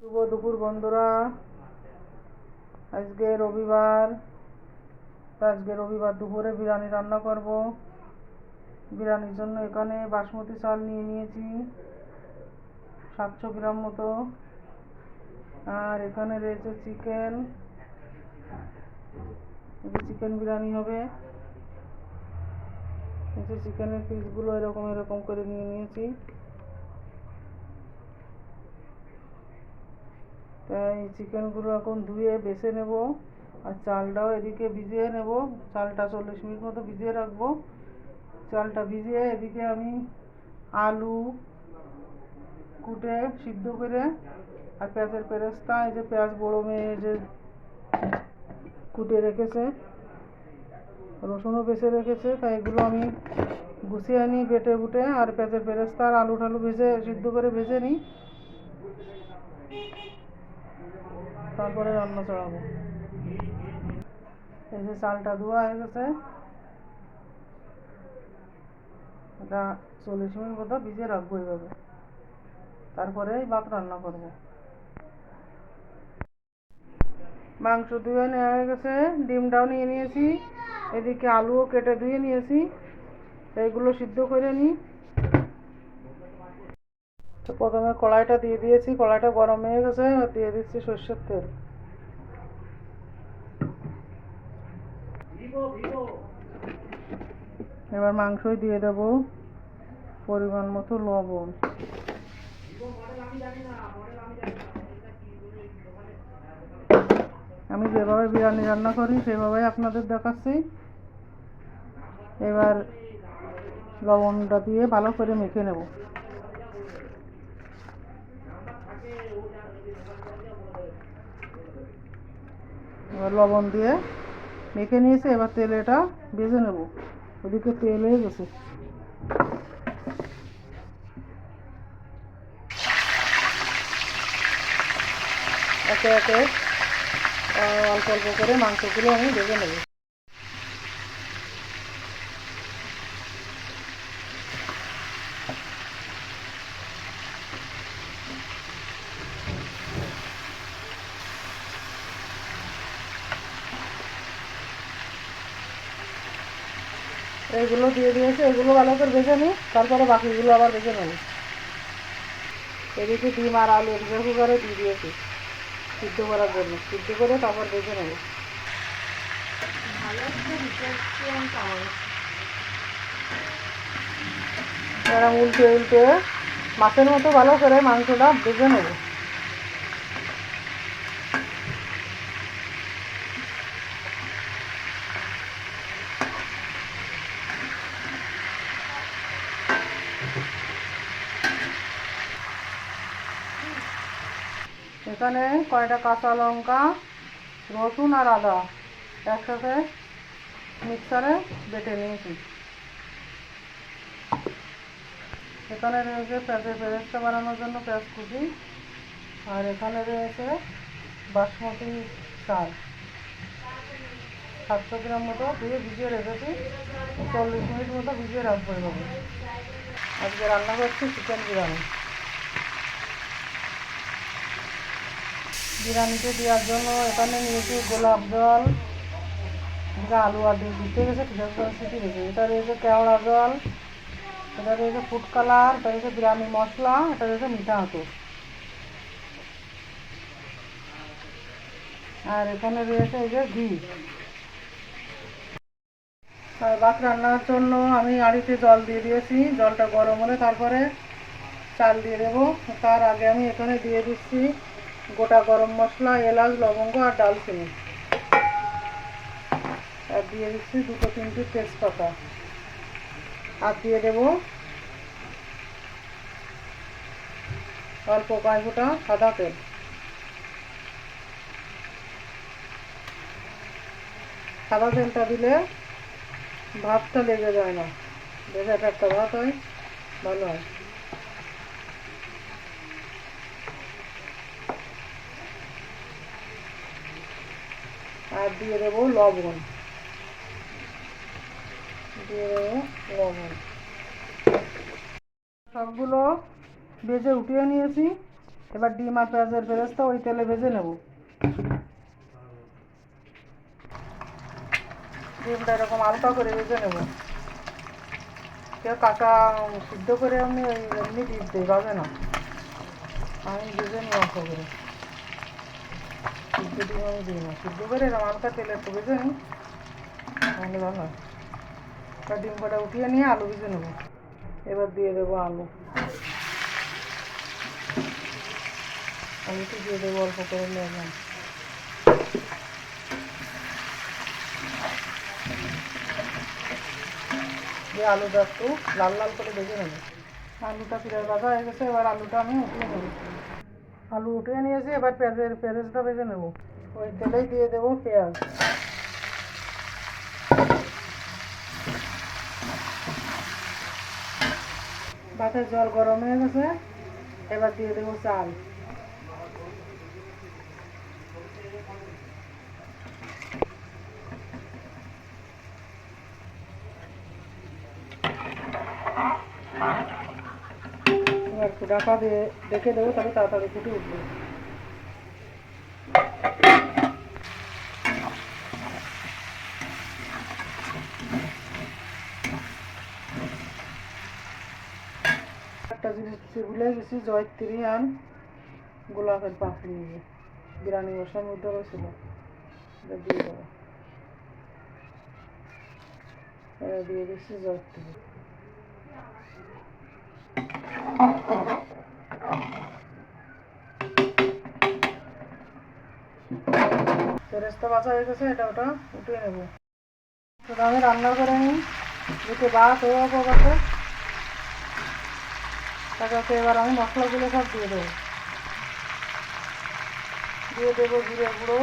শুভ দুপুর বন্ধুরা। আজকে রবিবার আজকে রবিবার দুপুরে বিরিয়ানি রান্না করব। বিরিয়ানির জন্য এখানে বাসমতি চাল নিয়ে নিয়েছি, সাতশো গ্রাম মতো। আর এখানে রয়েছে চিকেন। চিকেন বিরিয়ানি হবে। চিকেনের পিসগুলো এরকম এরকম করে নিয়ে নিয়েছি। তাই চিকেনগুলো এখন ধুয়ে বেছে নেব আর চালটাও এদিকে ভিজিয়ে নেব। চালটা চল্লিশ মিনিট মতো ভিজিয়ে রাখব। চালটা ভিজিয়ে এদিকে আমি আলু কুটে সিদ্ধ করে আর পেঁয়াজের পেরেস্তা, এই যে পেঁয়াজ বড়ো মেয়ে যে কুটে রেখেছে, রসুনও বেছে রেখেছে, তাই এগুলো আমি গুছিয়ে নিই বেটে বুটে আর পেঁয়াজের পেরেস্তা আর আলু টালু ভেজে সিদ্ধ করে ভেজে নিই। তারপরে রান্না চড়াবো এই যে চালটা ধোয়া হয়ে গেছে। এটা চল্লিশ মিনিট মতো ভিজে রাখব এইভাবে। তারপরে ভাত রান্না করব। মাংস ধুয়ে নেওয়া হয়ে গেছে, ডিমটাও নিয়ে নিয়েছি। এদিকে আলুও কেটে ধুয়ে নিয়েছি। এইগুলো সিদ্ধ করে নিই। তো প্রথমে কড়াইটা দিয়ে দিয়েছি, কড়াইটা গরম হয়ে গেছে দিয়ে দিচ্ছি সর্ষের তেল। এবার মাংসই দিয়ে দেব, পরিমাণ মতো লবণ। আমি যেভাবে বিরিয়ানি রান্না করি, সেভাবেই আপনাদের দেখাচ্ছি। এবার লবণটা দিয়ে ভালো করে মেখে নেব। এবার লবণ দিয়ে মেখে নিয়েছে, এবার তেল এটা ভেজে নেব। ওদিকে তেল হয়ে গেছে। একে একে অল্প অল্প করে মাংসগুলো আমি ভেজে নেব। এইগুলো দিয়ে দিয়েছে এগুলো ভালো করে ভেজে নিই তারপরে বাকিগুলো আবার ভেজে নেব। এদিকে ডিম আর আলু প্রেসার কুকারে দিয়ে দিয়েছি সিদ্ধ করার জন্য। সিদ্ধ করে তারপর ভেজে নেব। এরকম উল্টে উল্টে মাছের মতো ভালো করে মাংসটা ভেজে নেব। এখানে কয়টা কাঁচা লঙ্কা, রসুন আর আদা একসাথে মিক্সারে বেটে নিয়েছি। এখানে রয়েছে পেঁয়াজের পেঁয়াজটা বানানোর জন্য পেঁয়াজ কুচি, আর এখানে রয়েছে বাসমতি চাল সাতশো গ্রাম মতো দিয়ে ভিজিয়ে রেখেছি, চল্লিশ মিনিট মতো ভিজিয়ে রাখব এভাবে। আজকে রান্না করছি চিকেন বিরিয়ানি। বিরিয়ানিতে দেওয়ার জন্য এখানে নিয়েছি গোলাপ জল আলু আর দিতে গেছে ঠিক আছে এটা রয়েছে কেওড়া জল, এটা রয়েছে ফুড কালার এটা রয়েছে বিরিয়ানি মশলা এটা রয়েছে মিঠা আতর আর এখানে রয়েছে এই যে ঘি। আর ভাত রান্নার জন্য আমি আড়িতে জল দিয়ে দিয়েছি। জলটা গরম হলে তারপরে চাল দিয়ে দেবো। তার আগে আমি এখানে দিয়ে দিচ্ছি গোটা গরম মশলা, এলাচ, লবঙ্গ আর ডালচিনি। আর দিয়ে দিচ্ছি দুটো তিনটে তেজপাতা। আর দিয়ে দেবো অল্প পাঁচ ফোঁটা সাদা তেল। সাদা তেলটা দিলে ভাতটা লেগে যায় না। ভেজা একটা ভাত হয়, ভালো হয় আর দিয়ে দেবো লবণ। দিয়ে দেবো লবণ। সবগুলো ভেজে উঠিয়ে নিয়েছি। এবার ডিম আর পেঁয়াজের বেরেস্তা ওই তেলে ভেজে নেব। ডিমটা এরকম হালকা করে ভেজে নেব। কেউ কাঁচা সিদ্ধ করে আমি এমনি ডিম দিই ভাবে না। আমি ভেজে নিই অল্প করে। সিদ্ধ ডিম আমি দিই না সিদ্ধ করে এরকম হালকা তেলে একটু ভেজে নিই তাহলে ভালো হয় ডিম কটা উঠিয়ে নিয়ে আলু ভেজে নেব এবার দিয়ে দেবো আলু আলুটি দিয়ে দেবো অল্প করে লবণ দিয়ে আলুটা একটু লাল লাল করে ভেজে নেব। আলুটা প্রায় ভাজা হয়ে গেছে, এবার আলুটা আমি উঠিয়ে নেব। আলু উঠিয়ে নিয়েছি, এবার পেঁয়াজের পেঁয়াজটা ভেজে নেব। ওই তেলেই দিয়ে দেবো পেঁয়াজ। ভাতের জল গরম হয়ে গেছে, এবার দিয়ে দেবো চাল এবার একটু ঢাকা দিয়ে রেখে দেবো তাহলে তাড়াতাড়ি ফুটে উঠবে। একটা জিনিস ভুলে গেছি, জয়ত্রী আর গোলাপের পাপড়ি নিয়ে। বিরিয়ানি মশলার মধ্যে রয়েছিল। দিয়ে দেবো। দিয়ে দিচ্ছি জয়ত্রী। ফেরেস্তা বাছা হয়ে গেছে এটা ওটা, উঠিয়ে নেব। তো আমি রান্না করে নিই, দুটো ভাত যাব গেছে তারপরে এবার আমি মশলাগুলো সব দিয়ে দেবো। দিয়ে দেবো জিরে গুঁড়ো,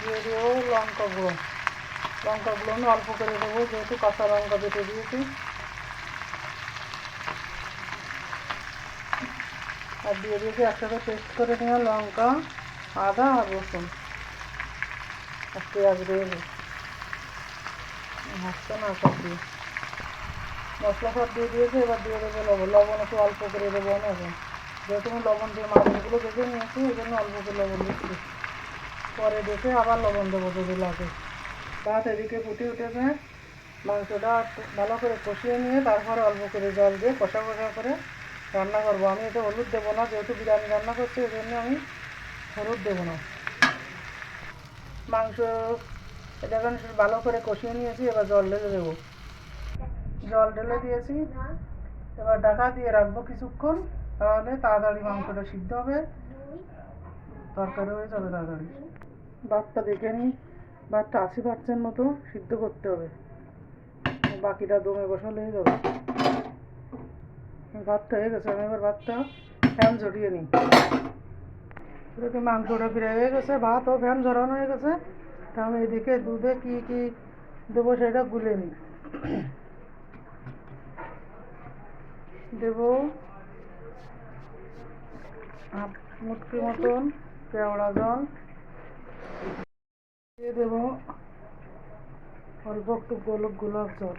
দিয়ে দেবো লঙ্কা গুঁড়ো। লঙ্কা গুঁড়ো আমি অল্প করে দেবো, যেহেতু কাঁচা লঙ্কা বেটে দিয়েছি। আর দিয়ে দিয়েছি একসাথে পেস্ট করে নেওয়া লঙ্কা, আদা আর রসুন আর পেঁয়াজ রয়েছে হাসছে না সব দিয়ে। মশলা সব দিয়ে দিয়েছি, এবার দিয়ে দেবো লবণ। লবণ একটু অল্প করে দেবো এখন। যেহেতু আমি লবণ দিয়ে মাছগুলো ভেজে নিয়েছি, এই জন্য অল্প করে লবণ দিচ্ছি। পরে দেখে আবার লবণ দেবো যদি লাগে। ভাত এদিকে ফুটে উঠেছে। মাংসটা ভালো করে কষিয়ে নিয়ে তারপরে অল্প করে জল দিয়ে কষা কষা করে রান্না করব। আমি এতে হলুদ দেবো না, যেহেতু বিরিয়ানি রান্না করছি ওই জন্য আমি হলুদ দেবো না। মাংস এটা এখন ভালো করে কষিয়ে নিয়েছি, এবার জল ঢেলে দেবো। জল ঢেলে দিয়েছি। এবার ঢাকা দিয়ে রাখব কিছুক্ষণ, তাহলে তাড়াতাড়ি মাংসটা সিদ্ধ হবে। তরকারি হয়ে যাবে তাড়াতাড়ি। ভাতটা দেখে নিই, ভাতটা আশি পার্সেন্ট মতো সিদ্ধ করতে হবে। বাকিটা দমে বসালে হয়ে যাবে ভাতটা হয়ে গেছে, আমি এবার ভাতটা ফ্যান নিই। মাংসটা প্রায় হয়ে গেছে, ভাত ও ফ্যান হয়ে গেছে। তা আমি এদিকে দুধে কি কি দেবো সেটা গুলে নিই। দেব মুটকি মতন, কেওড়া জল। দিয়ে দেবো অল্প একটু গোলাপ জল।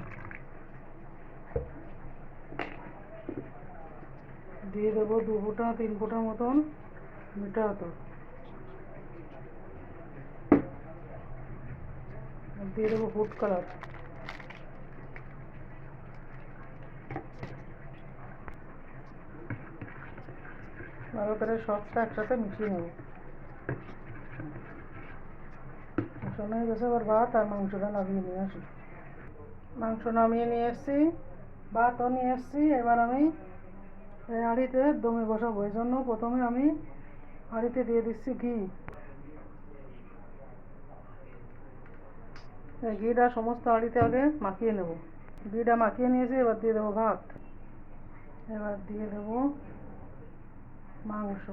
দিয়ে দেবো দু ফোঁটা, তিন ফোঁটা মতন মিঠা আতর দিয়ে দেবো ফুড কালার। ভালো করে সবটা একসাথে মিশিয়ে নেব। মিশানো হয়ে গেছে আবার ভাত আর মাংসটা নামিয়ে নিয়ে আসি। মাংস নামিয়ে নিয়ে এসেছি, ভাতও নিয়ে এসেছি, এবার আমি এই হাঁড়িতে দমে বসাবো, এই জন্য প্রথমে আমি হাঁড়িতে দিয়ে দিচ্ছি ঘি। ঘিটা সমস্ত হাঁড়িতে আগে মাখিয়ে নেব। ঘিটা মাখিয়ে নিয়েছি, এবার দিয়ে দেবো ভাত। এবার দিয়ে দেবো মাংস।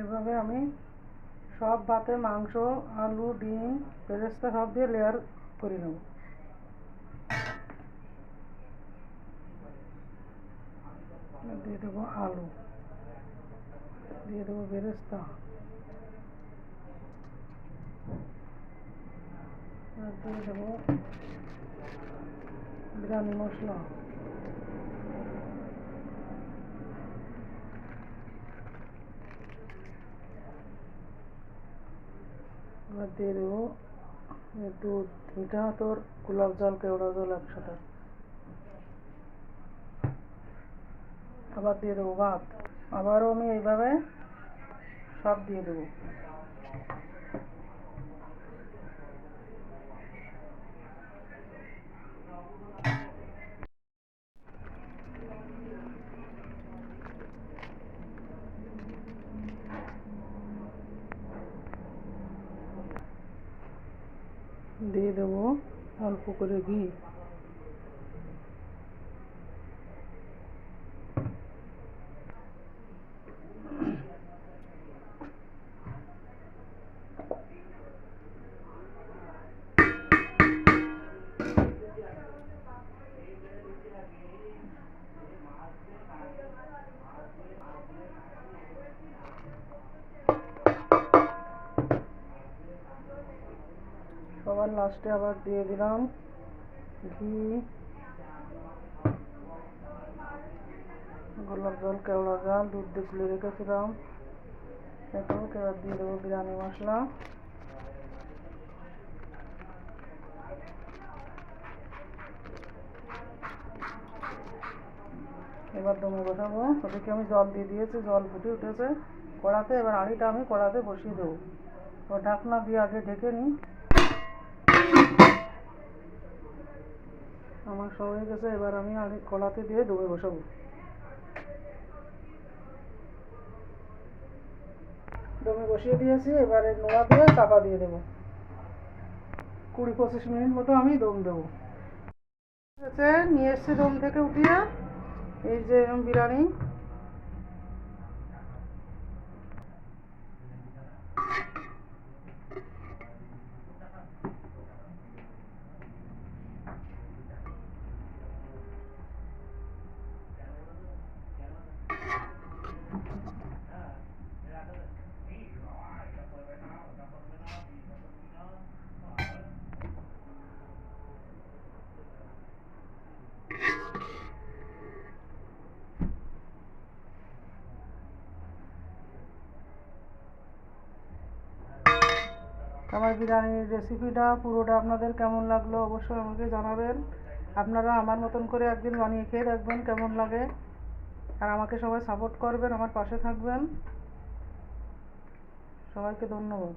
এভাবে আমি সব ভাতে মাংস, আলু, ডিম, পেরেস্তা সব দিয়ে লেয়ার করে নেব দিয়ে দেবো আলু। দিয়ে দেবো বেরেস্তা। দিয়ে দেবো বিরিয়ানি মশলা। দিয়ে দেবো দুধ। এটা তোর গোলাপ জল কেওড়া জল একসাথে। আবার দিয়ে দেবো ভাত। আবারও আমি এইভাবে সব দিয়ে দেবো। দিয়ে দেবো অল্প করে ঘি। লাস্টে আবার দিয়ে দিলাম। ঘি। গোলাপ জল, কেওড়া জল, দুধ দিয়ে গুলে রেখেছিলাম। দেখো এবার দিয়ে দেবো বিরিয়ানি মশলা। এবার দমে বসাবো। ওদেরকে আমি জল দিয়ে দিয়েছি, জল ফুটে উঠেছে। কড়াতে, এবার আড়িটা আমি কড়াতে বসিয়ে দেবো। ঢাকনা দিয়ে আগে ঢেকে নিই। সব হয়ে গেছে, এবার আমি আগে কড়াতে দিয়ে দমে বসাবো। দমে বসিয়ে দিয়েছি, এবারে নোয়া দিয়ে চাপা দিয়ে দেবো। কুড়ি পঁচিশ মিনিট মতো আমি দম দেবো। নিয়ে এসছি দম থেকে উঠিয়ে, এই যে বিরিয়ানি। আমার বিরিয়ানির রেসিপিটা পুরোটা আপনাদের কেমন লাগল অবশ্যই আমাকে জানাবেন। আপনারা আমার মতন করে একদিন বানিয়ে খেয়ে দেখবেন কেমন লাগে। আর আমাকে সবাই সাপোর্ট করবেন, আমার পাশে থাকবেন। সবাইকে ধন্যবাদ।